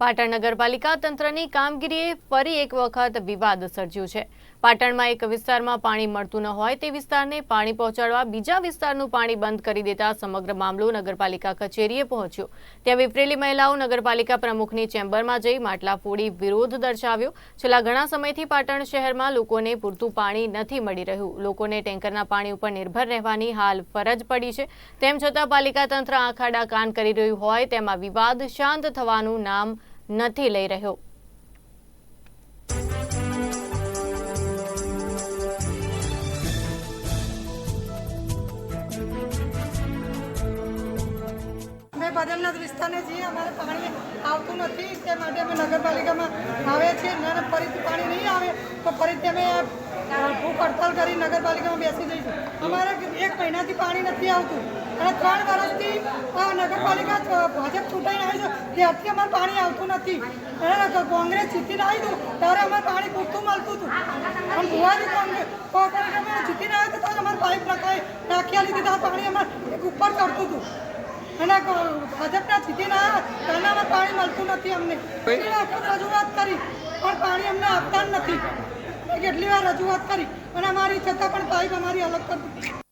પાટણ નગરપાલિકા તંત્રની કામગીરીએ ફરી એક વખત વિવાદ સર્જ્યું છે. પાટણમાં એક વિસ્તારમાં પાણી મળતું ન હોય તે વિસ્તારને પાણી પહોંચાડવા બીજા વિસ્તારનું પાણી બંધ કરી દેતા સમગ્ર મામલો નગરપાલિકા કચેરીએ પહોંચ્યો. ત્યાં વિપરેલી મહિલાઓ નગરપાલિકા પ્રમુખની ચેમ્બરમાં જઈ માટલા ફોડી વિરોધ દર્શાવ્યો. છેલ્લા ઘણા સમયથી પાટણ શહેરમાં લોકોને પૂરતું પાણી નથી મળી રહ્યું. લોકોને ટેન્કરના પાણી ઉપર નિર્ભર રહેવાની હાલ ફરજ પડી છે. તેમ છતાં પાલિકા તંત્ર આંખાડા કાન કરી રહ્યું હોય તેમાં વિવાદ શાંત થવાનું નામ નથી લઈ રહ્યો. અમે બદલનાથ વિસ્તારને જઈએ અમારે પાણી આવતું નથી, તે માટે અમે નગરપાલિકામાં આવે છે અને ફરીથી પાણી નહીં આવે, તો ફરીથી અમે ભૂખ હડતાલ કરી નગરપાલિકામાં બેસી જઈશું. અમારે એક મહિનાથી પાણી નથી આવતું. અને ત્રણ વર્ષથી નગરપાલિકા ભાજપ ચૂંટાઈને આવી છે. ત્યારથી અમારે પાણી આવતું નથી. કોંગ્રેસ જીતીને આવી દઉં ત્યારે અમારે પાણી પૂરતું મળતું હતું. પણ ભુવાજી કોંગ્રેસ જીતીને આવ્યા તો અમારે પાઇપ નખાઈ નાખી લીધી તો પાણી અમારે ઉપર ચડતું હતું. અને ભાજપના જીતીને આવ્યા, ત્યારે અમારે પાણી મળતું નથી અમને. રજૂઆત કરી, પણ પાણી અમને આપતા જ નથી. કેટલી વાર રજૂઆત કરી, અને અમારી છતાં પણ પાઇપ અમારી અલગ કરી દીધી.